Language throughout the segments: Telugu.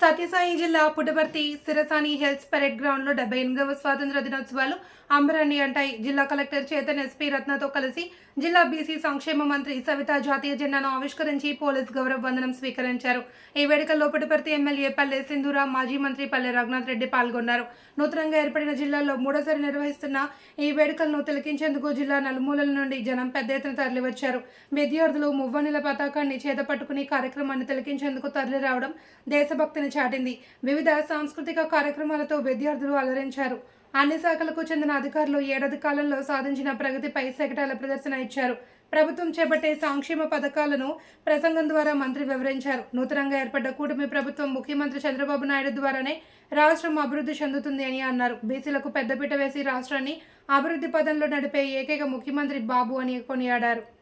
సత్యసాయి జిల్లా పుట్టపర్తి సిరసాని హెల్త్ పరేడ్ గ్రౌండ్లో డెబ్బై ఎనిమిదవ స్వాతంత్ర దినోత్సవాలు అంబరాన్ని అంటాయి. జిల్లా కలెక్టర్ చేతన్ ఎస్పీ రత్నతో కలిసి జిల్లా బీసీ సంక్షేమ మంత్రి సవిత జాతీయ జెండాను ఆవిష్కరించి పోలీస్ గౌరవ వందనం స్వీకరించారు. ఈ వేడుకల్లో పుట్టపర్తి ఎమ్మెల్యే పల్లె సింధూర మాజీ మంత్రి పల్లె రఘునాథ్ రెడ్డి పాల్గొన్నారు. నూతనంగా ఏర్పడిన జిల్లాలో మూడోసారి నిర్వహిస్తున్న ఈ వేడుకలను తిలకించేందుకు జిల్లా నలుమూలల నుండి జనం పెద్ద ఎత్తున తరలివచ్చారు. విద్యార్థులు మువ్వనిల పతాకాన్ని చేతపట్టుకుని కార్యక్రమాన్ని తిలకించేందుకు తరలి రావడం దేశభక్తిని చాటింది. వివిధ సాంస్కృతిక కార్యక్రమాలతో విద్యార్థులు అలరించారు. అన్ని శాఖలకు చెందిన అధికారులు ఏడాది కాలంలో సాధించిన ప్రగతిపై శకటాల ప్రదర్శన ఇచ్చారు. ప్రభుత్వం చేపట్టే సంక్షేమ పథకాలను ప్రసంగం ద్వారా మంత్రి వివరించారు. నూతనంగా ఏర్పడ్డ కూటమి ప్రభుత్వం ముఖ్యమంత్రి చంద్రబాబు నాయుడు ద్వారానే రాష్ట్రం అభివృద్ధి చెందుతుంది అని అన్నారు. బీసీలకు పెద్దపీట వేసి రాష్ట్రాన్ని అభివృద్ధి పదంలో నడిపే ఏకైక ముఖ్యమంత్రి బాబు అని కొనియాడారు.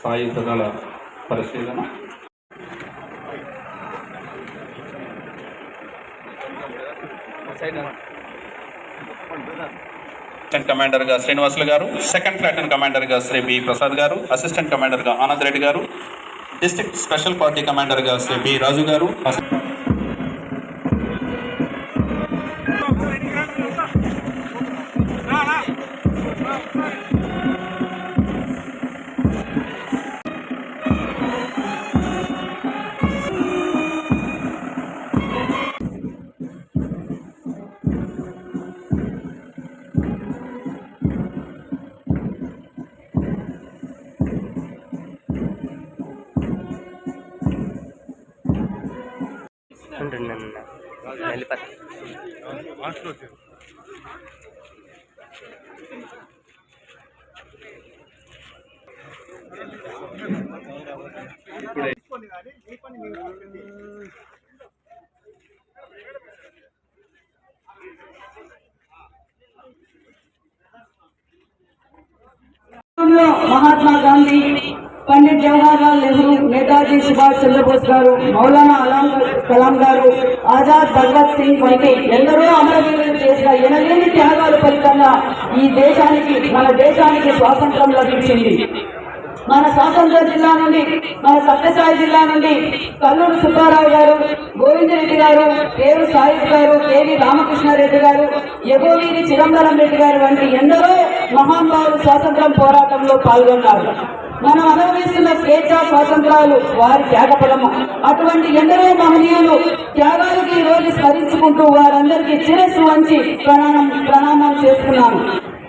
సాయుధదళ పరిశీలన. కమాండర్గా కమాండర్గా శ్రీనివాసులు గారు సెకండ్ ప్లాటూన్ కమాండర్గా Shri B Prasad garu assistant కమాండర్గా Anand Reddy garu district special party కమాండర్గా Shri B Raju garu అసి- ఉంటుండన్న మహాత్మా గాంధీ పండిత్ జవహర్లాల్ నెహ్రూ నేతాజీ సుభాష్ చంద్రబోస్ గారు మౌలానా అలాం కలాం గారు ఆజాద్ భగవత్ సింగ్ వంటి ఎందరో అమరవీరులు చేసిన ఎనలేని త్యాగాల ఫలితంగా ఈ దేశానికి మన దేశానికి స్వాతంత్రం లభించింది. మన స్వాతంత్ర జిల్లా నుండి మన సత్యసాయి జిల్లా నుండి కల్లూరు సుబ్బారావు గారు గోవిందరెడ్డి గారు పేరు సాయిబ్ గారు కేవి రామకృష్ణారెడ్డి గారు ఎగోవీరి చిదంబరం రెడ్డి గారు వంటి ఎందరో మహానుభావులు స్వాతంత్రం పోరాటంలో పాల్గొన్నారు. మనం అనుభవిస్తున్న స్వేచ్ఛ స్వాతంత్రాలు వారి త్యాగపడము అటువంటి ఎందరో మహనీయులు త్యాగాలకి ఈ రోజు స్మరించుకుంటూ వారందరికీ చిరస్సు వంచి ప్రణామం ప్రణామం చేస్తున్నాను.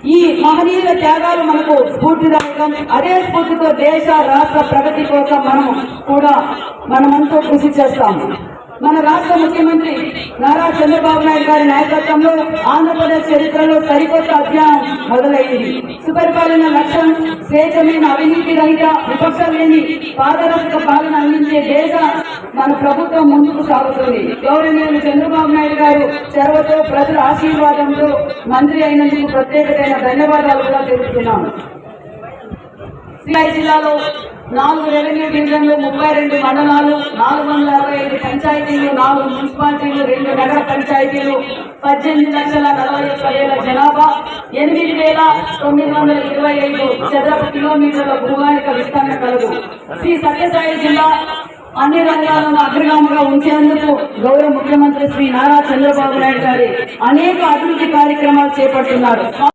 ఈ మహనీయుల త్యాగాలు మనకు స్ఫూర్తిదాయకం. అదే స్ఫూర్తితో దేశ రాష్ట్ర ప్రగతి కోసం మనం కూడా మనమంతా కృషి చేస్తాము మన రాష్ట్ర ముఖ్యమంత్రి నారా చంద్రబాబు నాయుడు గారి నాయకత్వంలో ఆంధ్రప్రదేశ్ చరిత్రలో సరికొత్త అధ్యాయం మొదలైంది. సుపరిపాలన లక్ష్యం స్వేచ్ఛమైన అవినీతి రహిత విపక్షం లేని పారదర్శక పాలన అందించే దేశ మన ప్రభుత్వం ముందుకు సాగుతుంది. గౌరవనీయులు చంద్రబాబు నాయుడు గారు చొరవతో ప్రజల ఆశీర్వాదంతో మంత్రి అయినందుకు ప్రత్యేకమైన ధన్యవాదాలు కూడా తెలుపుతున్నాను సిఐ జిల్లాలో నాలుగు రెవెన్యూ డివిజన్లు ముప్పై రెండు మండలాలు నాలుగు వందల అరవై ఐదు పంచాయతీలు నాలుగు మున్సిపాలిటీలు రెండు నగర పంచాయతీలు పద్దెనిమిది లక్షల నలభై ఒక్క వేల జనాభా ఎనిమిది వేల తొమ్మిది వందల ఇరవై ఐదు చదరపు కిలోమీటర్ల భూగానిక విస్తరణ కలదు శ్రీ సత్యసాయి జిల్లా అన్ని రంగాలను అగ్రగామిగా ఉంచేందుకు గౌరవ ముఖ్యమంత్రి శ్రీ నారా చంద్రబాబు నాయుడు గారి అనేక అభివృద్ధి కార్యక్రమాలు చేపడుతున్నారు.